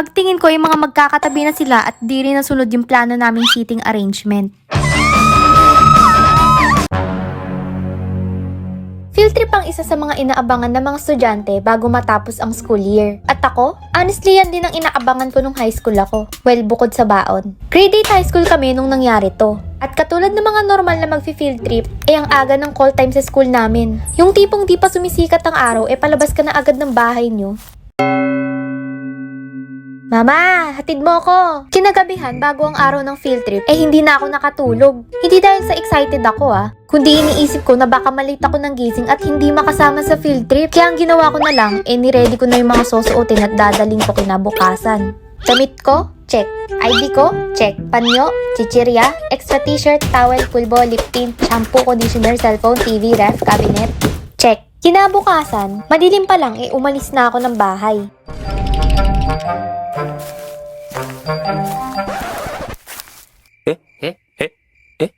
Pagtingin ko yung mga magkakatabi na sila at di rin nasunod yung plano naming seating arrangement. Field trip ang isa sa mga inaabangan ng mga estudyante bago matapos ang school year. At ako, honestly yan din ang inaabangan ko nung high school ako. Well, bukod sa baon. Grade 8 high school kami nung nangyari to. At katulad ng mga normal na mag-field trip, eh ang aga ng call time sa school namin. Yung tipong di pa sumisikat ang araw, eh palabas ka na agad ng bahay nyo. Mama, hatid mo ako. Kinagabihan bago ang araw ng field trip, eh hindi na ako nakatulog. Hindi dahil sa excited ako ah, kundi iniisip ko na baka malate ako ng gising at hindi makasama sa field trip. Kaya ang ginawa ko na lang, eh niready ko na yung mga susuotin at dadaling ko kinabukasan. Damit ko? Check. ID ko? Check. Panyo? Chichirya? Extra t-shirt, towel, pulbo, lip tint, shampoo, conditioner, cellphone, TV, ref, cabinet? Check. Kinabukasan, madilim pa lang eh umalis na ako ng bahay. Eh, eh, eh, eh.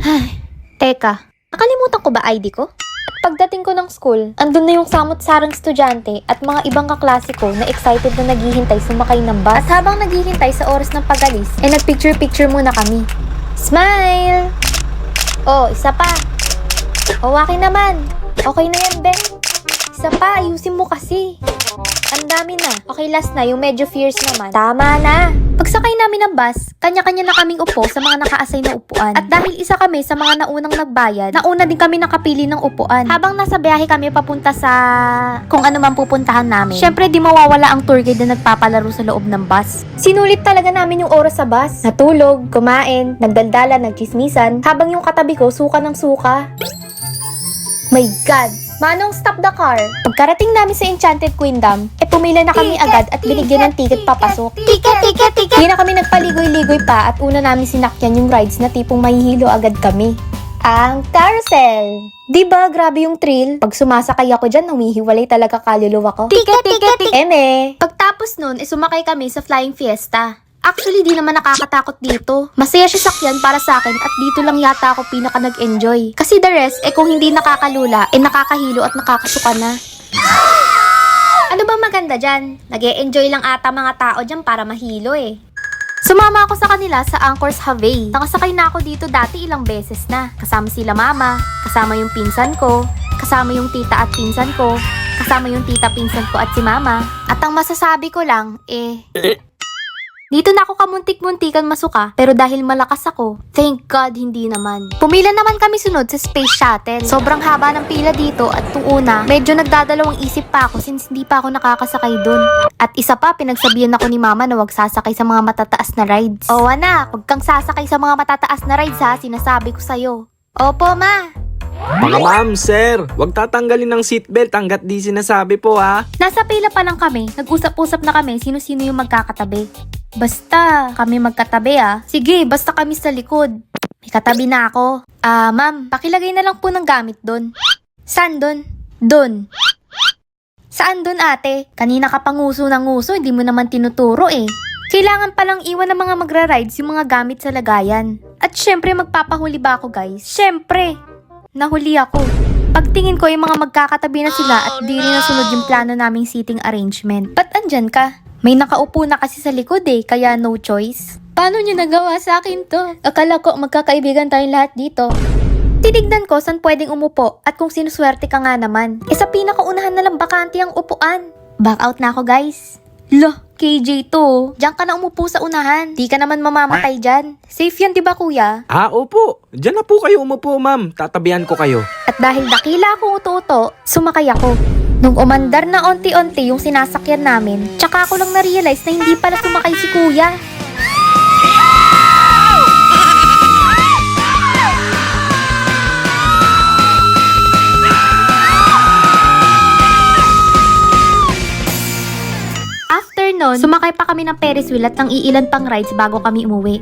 Ay, teka, nakalimutan ko ba ID ko? At pagdating ko ng school, andun na yung samot-sarang estudyante at mga ibang kaklase ko na excited na naghihintay sumakay ng bus. At habang naghihintay sa oras ng pagalis, eh nagpicture-picture muna kami. Smile! Oh, isa pa. O, akin naman. Okay na yan, Ben. Isa pa, ayusin mo kasi. Okay, last na. Yung medyo fierce naman. Tama na. Pagsakay namin ng bus, kanya-kanya na kaming upo sa mga naka-assign na upuan. At dahil isa kami sa mga naunang nagbayad, nauna din kami nakapili ng upuan. Habang nasa biyahe kami papunta sa kung ano man pupuntahan namin. Syempre, di mawawala ang tour guide na nagpapalaro sa loob ng bus. Sinulit talaga namin yung oras sa bus. Natulog, kumain, nagdaldala, nagchismisan, habang yung katabi ko suka ng suka. My God! Manong, stop the car! Pagkarating namin sa Enchanted Queendom, pumila na kami agad at binigyan ng ticket papasok. Ticket, ticket, ticket! Hindi na kami nagpaligoy-ligoy pa at una namin sinakyan yung rides na tipong mahihilo agad kami. Ang carousel! Di ba grabe yung thrill? Pag sumasakay ako dyan, humihiwalay talaga kaluluwa ko. Ticket, ticket, ticket! Eme! Pagtapos nun, eh sumakay kami sa Flying Fiesta. Actually, di naman nakakatakot dito. Masaya siya sakyan para sa akin at dito lang yata ako pinaka nag-enjoy. Kasi the rest, eh kung hindi nakakalula, eh nakakahilo at nakakasuka na. Ano ba maganda dyan? nag enjoy lang ata mga tao dyan para mahilo eh. Sumama ako sa kanila sa Anchor's Havay. Nakasakay na ako dito dati ilang beses na. Kasama sila mama, kasama yung pinsan ko, kasama yung tita at pinsan ko, kasama yung tita pinsan ko at si mama. At ang masasabi ko lang, eh, dito na ako kamuntik-muntikan masuka, pero dahil malakas ako, thank God hindi naman. Pumila naman kami sunod sa space shuttle. Sobrang haba ng pila dito at tuong una, medyo nagdadalawang isip pa ako since hindi pa ako nakakasakay dun. At isa pa, pinagsabihan ako ni mama na wag sasakay sa mga matataas na rides. Oo anak, wag kang sasakay sa mga matataas na rides ha, sinasabi ko sa'yo. Opo ma, Mga ma'am, sir, wag tatanggalin ng seatbelt hanggat di sinasabi po ha. Nasa pila pa lang kami, nag-usap-usap na kami sino-sino yung magkakatabi. Basta, kami magkatabi ah. Sige, basta kami sa likod. May katabi na ako. Ah, ma'am, pakilagay na lang po ng gamit doon. Saan doon? Doon. Saan doon ate? Kanina ka pang nguso ng nguso, hindi mo naman tinuturo eh. Kailangan palang iwan ng mga magra-rides yung mga gamit sa lagayan. At syempre, magpapahuli ba ako guys? Syempre! Nahuli ako. Pagtingin ko yung mga magkakatabi na sila at di rin nasunod yung plano naming seating arrangement. Ba't andyan ka? May nakaupo na kasi sa likod eh, kaya no choice. Paano niyo nagawa sa akin to? Akala ko magkakaibigan tayong lahat dito. Tinignan ko saan pwedeng umupo at kung sinuswerte ka nga naman. E sa pinakaunahan na lang bakante ang upuan. Back out na ako guys. Lo, KJ to. Diyan ka na umupo sa unahan. Di ka naman mamamatay dyan. Safe yan, di ba kuya? Ah, opo. Diyan na po kayo umupo, ma'am. Tatabihan ko kayo. At dahil dakila akong uto-uto, sumakay ako. Nung umandar na onti-onti yung sinasakyan namin, tsaka ako lang na-realize na hindi pala sumakay si kuya. After nun, sumakay pa kami ng Ferris wheel at ng iilan pang rides bago kami umuwi.